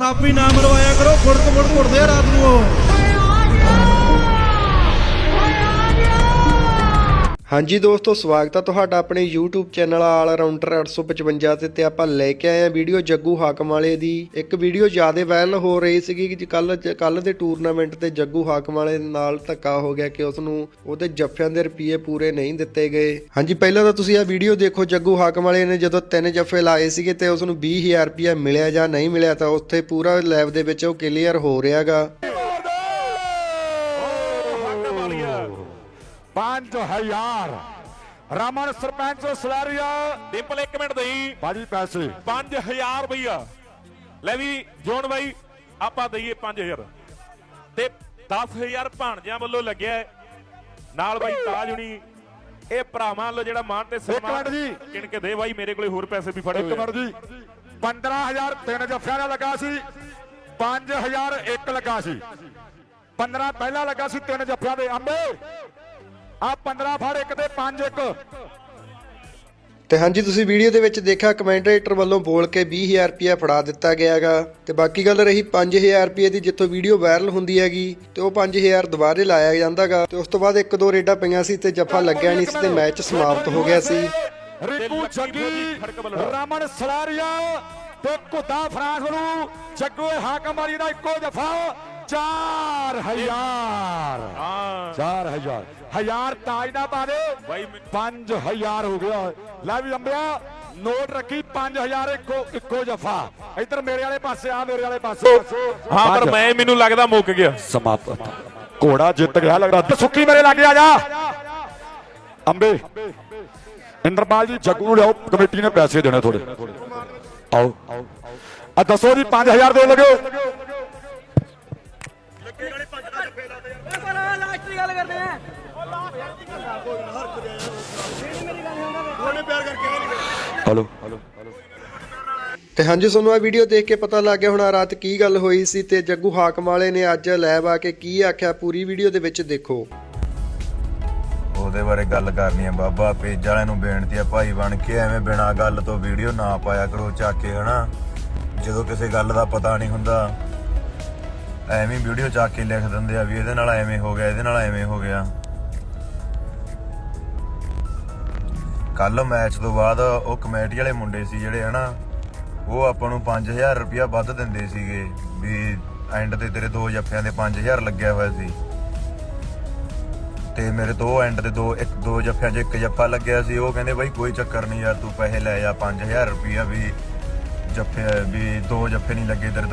ਸਾਪੀ ਨਾਮ ਮਰਵਾਇਆ ਕਰੋ ਫੁੜਕ ਫੁੜਕ ਉੜਦੇ ਆ ਰਾਤ ਨੂੰ ਉਹ। ਹਾਂਜੀ ਦੋਸਤੋ, ਸਵਾਗਤ ਹੈ ਤੁਹਾਡਾ ਆਪਣੇ YouTube ਚੈਨਲ ਆਲ ਰਾਉਂਡਰ 855 ਤੇ ਤੇ ਆਪਾਂ ਲੈ ਕੇ ਆਏ ਆ ਵੀਡੀਓ ਜੱਗੂ ਹਾਕਮ ਵਾਲੇ ਦੀ। ਇੱਕ ਵੀਡੀਓ ਜ਼ਿਆਦਾ ਵਾਇਰਲ ਹੋ ਰਹੀ ਸੀਗੀ ਕਿ ਕੱਲ ਕੱਲ ਦੇ ਟੂਰਨਾਮੈਂਟ ਤੇ ਜੱਗੂ ਹਾਕਮ ਵਾਲੇ ਨਾਲ ਧੱਕਾ ਹੋ ਗਿਆ ਕਿ ਉਸ ਨੂੰ ਉਹਦੇ ਜੱਫਿਆਂ ਦੇ ਰੁਪਏ ਪੂਰੇ ਨਹੀਂ ਦਿੱਤੇ ਗਏ। ਹਾਂਜੀ, ਪਹਿਲਾਂ ਤਾਂ ਤੁਸੀਂ ਇਹ ਵੀਡੀਓ ਦੇਖੋ, ਜੱਗੂ ਹਾਕਮ ਵਾਲੇ ਨੇ ਜਦੋਂ ਤਿੰਨ ਜੱਫੇ ਲਾਏ ਸੀਗੇ ਤੇ ਉਸ ਨੂੰ 20000 ਰੁਪਏ ਮਿਲਿਆ ਜਾਂ ਨਹੀਂ ਮਿਲਿਆ, ਤਾਂ ਉੱਥੇ ਪੂਰਾ ਲੈਬ ਦੇ ਵਿੱਚ ਉਹ ਕਲੀਅਰ ਹੋ ਰਿਹਾਗਾ। ਪੰਜ ਹਜ਼ਾਰ। ਰਮਨ ਸਰਪੰਚ ਸਲਾਰੀਆ। ਡਿੰਪਲ ਇੱਕ ਮਿੰਟ ਦੇਈ ਬਾਜੀ ਪੈਸੇ। 5000 ਰੁਪਈਆ। ਲੈ ਵੀ ਜੋਨ ਬਾਈ ਆਪਾਂ ਦਈਏ 5000 ਤੇ 10000 ਭਾਣਜਿਆਂ ਵੱਲੋਂ ਲੱਗਿਆ। ਨਾਲ ਬਾਈ ਤਾਜ ਹੁਣੀ। ਇਹ ਭਰਾਵਾਂ ਵੱਲੋਂ ਜਿਹੜਾ ਮਾਨ ਤੇ ਸਨਮਾਨ। ਕਿਣ ਕੇ ਦੇ ਬਾਈ ਮੇਰੇ ਕੋਲੇ ਹੋਰ ਪੈਸੇ ਵੀ ਫੜੇ ਇੱਕ ਹੋਏ ਆ। ਮਿੰਟ ਜੀ। 15000 ਤਿੰਨ ਜੱਫਿਆਂ ਦਾ ਲੱਗਾ ਸੀ। 5000 ਇੱਕ ਲੱਗਾ ਸੀ। 15 ਪਹਿਲਾਂ ਲੱਗਾ ਸੀ ਤਿੰਨ ਜੱਫਿਆਂ ਦੇ ਅੰਬੇ। ਆ 15 ਫੜ ਇੱਕ ਤੇ 5 ਇੱਕ। ਤੇ ਹਾਂਜੀ ਤੁਸੀਂ ਵੀਡੀਓ ਦੇ ਵਿੱਚ ਦੇਖਿਆ ਕਮੈਂਟੇਟਰ ਵੱਲੋਂ ਬੋਲ ਕੇ 20000 ਰੁਪਇਆ ਫੜਾ ਦਿੱਤਾ ਗਿਆਗਾ। ਤੇ ਬਾਕੀ ਗੱਲ ਰਹੀ 5000 ਰੁਪਏ ਦੀ ਜਿੱਥੋਂ ਵੀਡੀਓ ਵਾਇਰਲ ਹੁੰਦੀ ਹੈਗੀ ਤੇ ਉਹ 5000 ਦੁਬਾਰੇ ਲਾਇਆ ਜਾਂਦਾਗਾ। ਤੇ ਉਸ ਤੋਂ ਬਾਅਦ ਇੱਕ ਦੋ ਰੇਡਾਂ ਪਈਆਂ ਸੀ ਤੇ ਜੱਫਾ ਲੱਗਿਆ ਨਹੀਂ ਸੀ ਤੇ ਮੈਚ ਸਮਾਪਤ ਹੋ ਗਿਆ ਸੀ। ਰਿਕੂ ਜੱਗੀ। ਰਮਨ ਸਲਾਰੀਆ ਤੇ ਕੁੱਤਾ ਫਰਾਂਸ ਨੂੰ ਜੱਗੂ ਹਾਕਮ ਵਾਲੀ ਦਾ ਇੱਕੋ ਜਫਾ। 4000 ਹਾਂ। 4000 ਹਜ਼ਾਰ। ਤਾਜ ਦਾ ਪਾ ਦੇ ਬਾਈ ਮੈਨੂੰ- 5000 ਹੋ ਗਿਆ। ਲੈ ਵੀ ਅੰਬਿਆ ਨੋਟ ਰੱਖੀ 5000 ਇੱਕੋ ਇੱਕੋ ਜਫਾ। ਇੱਧਰ ਮੇਰੇ ਵਾਲੇ ਪਾਸੇ ਆ ਮੇਰੇ ਵਾਲੇ ਪਾਸੇ ਹਾਂ ਪਰ ਮੈਂ ਮੈਨੂੰ ਲੱਗਦਾ ਮੁੱਕ ਗਿਆ। ਸਮਾਪਤ। ਘੋੜਾ ਜਿੱਤ ਗਿਆ ਲੱਗਦਾ। ਸੁੱਕੀ ਮੇਰੇ ਲਾਗੇ ਆ ਜਾ। ਅੰਬੇ ਇੰਦਰਪਾਲ ਜੀ ਜੱਗੂ ਨੂੰ ਲਿਆਓ। ਕਮੇਟੀ ਨੇ ਪੈਸੇ ਦੇਣੇ ਥੋੜੇ ਆਓ। ਆ ਦੱਸੋ ਜੀ 5000 ਦੇ ਲਗੇ। ਹਲੋ। ਤੇ ਹਾਂਜੀ ਤੁਹਾਨੂੰ ਆ ਵੀਡੀਓ ਦੇਖ ਕੇ ਪਤਾ ਲੱਗ ਗਿਆ ਹੋਣਾ ਰਾਤ ਕੀ ਗੱਲ ਹੋਈ ਸੀ ਤੇ ਜੱਗੂ ਹਾਕਮ ਵਾਲੇ ਨੇ ਅੱਜ ਲੈਬ ਆ ਕੇ ਕੀ ਆਖਿਆ ਪੂਰੀ ਵੀਡੀਓ ਦੇ ਵਿੱਚ ਦੇਖੋ। ਉਹਦੇ ਬਾਰੇ ਗੱਲ ਕਰਨੀ ਆ ਬਾਬਾ ਪੇਜ ਵਾਲਿਆਂ ਨੂੰ ਬੇਨਤੀ ਆ ਭਾਈ ਬਣ ਕੇ ਐਵੇਂ ਬਿਨਾ ਗੱਲ ਤੋਂ ਵੀਡੀਓ ਨਾ ਪਾਇਆ ਕਰੋ ਚੱਕ ਕੇ ਹਨਾ? ਜਦੋਂ ਕਿਸੇ ਗੱਲ ਦਾ ਪਤਾ ਨਹੀਂ ਹੁੰਦਾ ਐਵੇਂ ਵੀਡੀਓ ਚੱਕ ਕੇ ਲਿਖ ਦਿੰਦੇ ਆ ਵੀ ਇਹਦੇ ਨਾਲ ਐਵੇਂ ਹੋ ਗਿਆ ਇਹਦੇ ਨਾਲ ਐਵੇਂ ਹੋ ਗਿਆ। ਕੱਲ ਮੈਚ ਤੋਂ ਬਾਅਦ ਉਹ ਕਮੇਟੀ ਵਾਲੇ ਮੁੰਡੇ ਸੀ ਜਿਹੜੇ ਹਨਾ, ਉਹ ਆਪਾਂ ਨੂੰ 5000 ਰੁਪਇਆ ਵੱਧ ਦਿੰਦੇ ਸੀਗੇ ਵੀ ਐਂਡ ਤੇ ਤੇਰੇ ਦੋ ਜੱਫਿਆਂ ਦੇ 5000 ਲੱਗਿਆ ਹੋਇਆ ਸੀ। ਤੇ ਮੇਰੇ ਦੋ ਐਂਡ ਦੇ ਦੋ, ਇੱਕ ਦੋ ਜੱਫਿਆਂ 'ਚ ਇੱਕ ਜੱਫਾ ਲੱਗਿਆ ਸੀ। ਉਹ ਕਹਿੰਦੇ ਬਾਈ ਕੋਈ ਚੱਕਰ ਨਹੀਂ ਯਾਰ, ਤੂੰ ਪੈਸੇ ਲੈ ਜਾ 5000 ਰੁਪਇਆ ਵੀ ਜੱਫੇ, ਵੀ ਦੋ ਜੱਫੇ ਨਹੀਂ ਲੱਗੇ ਤੇਰੇ